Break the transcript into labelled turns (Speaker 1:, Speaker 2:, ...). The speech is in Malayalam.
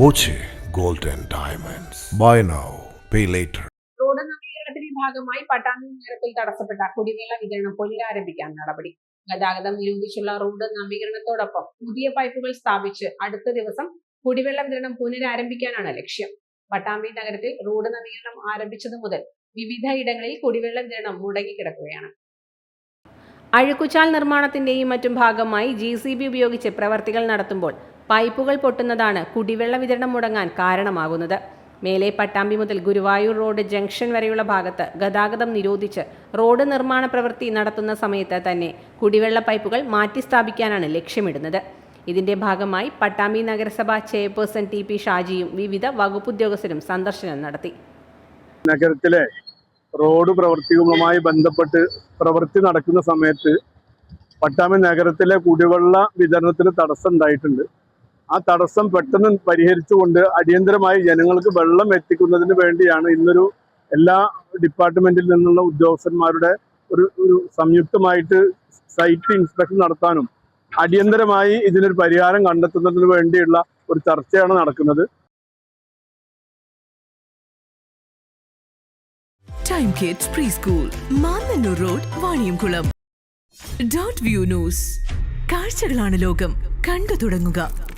Speaker 1: Boche golden diamonds. Buy now pay later
Speaker 2: road നവീകരണത്തിന്റെ ഭാഗമായി പട്ടാമ്പി നഗരത്തിൽ തടസ്സപ്പെട്ട കുടിവെള്ള വിതരണം പുനരാരംഭിക്കാൻ നടപടി. ഗതാഗതം നിരോധിച്ചുള്ള റോഡ് നവീകരണത്തോടൊപ്പം പുതിയ പൈപ്പുകൾ സ്ഥാപിച്ച് അടുത്ത ദിവസം കുടിവെള്ള വിതരണം പുനരാരംഭിക്കാനാണ് ലക്ഷ്യം. പട്ടാമ്പി നഗരത്തിൽ റോഡ് നവീകരണം ആരംഭിച്ചതു മുതൽ വിവിധ ഇടങ്ങളിൽ കുടിവെള്ള വിതരണം മുടങ്ങിക്കിടക്കുകയാണ് അഴുക്കുചാൽ നിർമ്മാണത്തിന്റെയും മറ്റും ഭാഗമായി ജി സി ബി ഉപയോഗിച്ച് പ്രവർത്തികൾ നടത്തുമ്പോൾ പൈപ്പുകൾ പൊട്ടുന്നതാണ് കുടിവെള്ള വിതരണം മുടങ്ങാൻ കാരണമാകുന്നത്. മേലെ പട്ടാമ്പി മുതൽ ഗുരുവായൂർ റോഡ് ജംഗ്ഷൻ വരെയുള്ള ഭാഗത്ത് ഗതാഗതം നിരോധിച്ച് റോഡ് നിർമ്മാണ പ്രവൃത്തി നടത്തുന്ന സമയത്ത് തന്നെ കുടിവെള്ള പൈപ്പുകൾ മാറ്റിസ്ഥാപിക്കാനാണ് ലക്ഷ്യമിടുന്നത്. ഇതിന്റെ ഭാഗമായി പട്ടാമ്പി നഗരസഭ ചെയർപേഴ്സൺ ടി പി ഷാജിയും വിവിധ വകുപ്പ് ഉദ്യോഗസ്ഥരും സന്ദർശനം നടത്തി.
Speaker 3: നഗരത്തിലെ റോഡ് പ്രവൃത്തികളുമായി ബന്ധപ്പെട്ട് പ്രവൃത്തി നടക്കുന്ന സമയത്ത് പട്ടാമ്പി നഗരത്തിലെ കുടിവെള്ള വിതരണത്തിന് തടസ്സം ഉണ്ടായിട്ടുണ്ട്. ആ തടസ്സം പെട്ടെന്ന് പരിഹരിച്ചുകൊണ്ട് അടിയന്തരമായി ജനങ്ങൾക്ക് വെള്ളം എത്തിക്കുന്നതിന് വേണ്ടിയാണ് ഇന്നൊരു എല്ലാ ഡിപ്പാർട്ട്മെന്റിൽ നിന്നുള്ള ഉദ്യോഗസ്ഥന്മാരുടെ ഒരു ഒരു സംയുക്തമായിട്ട് സൈറ്റ് ഇൻസ്പെക്ഷൻ നടത്താനും അടിയന്തരമായി ഇതിനൊരു പരിഹാരം കണ്ടെത്തുന്നതിന് വേണ്ടിയുള്ള ഒരു ചർച്ചയാണ് നടക്കുന്നത്.
Speaker 4: Time kids pre school Mannanur road Vaniyamkulam dot view കാഴ്ചകളാണ് ലോകം. കണ്ടു തുടങ്ങുക.